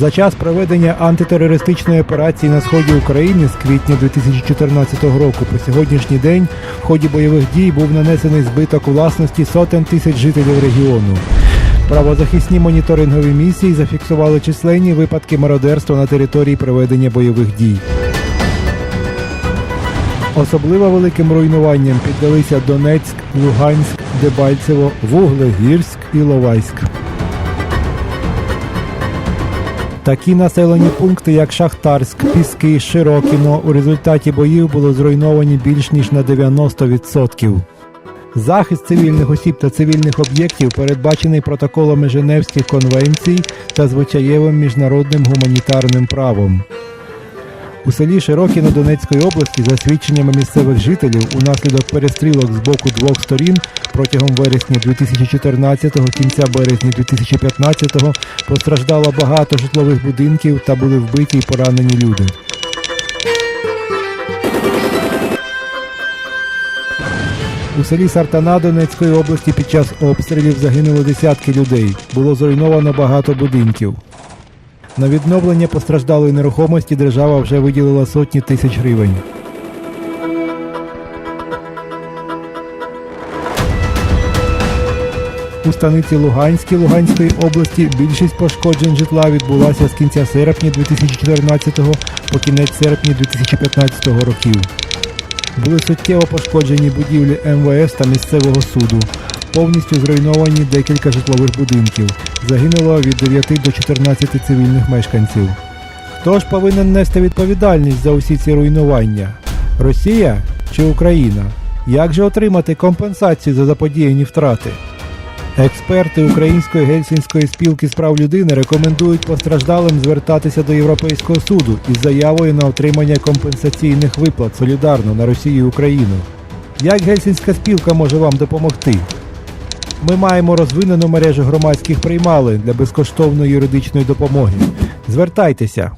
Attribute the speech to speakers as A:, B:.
A: За час проведення антитерористичної операції на сході України з квітня 2014 року по сьогоднішній день в ході бойових дій був нанесений збиток власності сотень тисяч жителів регіону. Правозахисні моніторингові місії зафіксували численні випадки мародерства на території проведення бойових дій. Особливо великим руйнуванням піддалися Донецьк, Луганськ, Дебальцево, Вуглегірськ і Ловайськ. Такі населені пункти, як Шахтарськ, Піски, Широкіно, у результаті боїв було зруйновані більш ніж на 90%. Захист цивільних осіб та цивільних об'єктів передбачений протоколами Женевських конвенцій та звичаєвим міжнародним гуманітарним правом. У селі Широкіно Донецької області, за свідченнями місцевих жителів, унаслідок перестрілок з боку двох сторін протягом вересня 2014-го, кінця березня 2015-го постраждало багато житлових будинків та були вбиті й поранені люди. У селі Сартана Донецької області під час обстрілів загинули десятки людей. Було зруйновано багато будинків. На відновлення постраждалої нерухомості держава вже виділила сотні тисяч гривень. У станиці Луганській Луганської області більшість пошкоджень житла відбулася з кінця серпня 2014 по кінець серпня 2015 років. Були суттєво пошкоджені будівлі МВС та місцевого суду. Повністю зруйновані декілька житлових будинків. Загинуло від 9 до 14 цивільних мешканців. Хто ж повинен нести відповідальність за усі ці руйнування? Росія чи Україна? Як же отримати компенсацію за заподіяні втрати? Експерти Української гельсінської спілки з прав людини рекомендують постраждалим звертатися до Європейського суду із заявою на отримання компенсаційних виплат солідарно на Росію і Україну. Як гельсінська спілка може вам допомогти? Ми маємо розвинену мережу громадських приймалень для безкоштовної юридичної допомоги. Звертайтеся.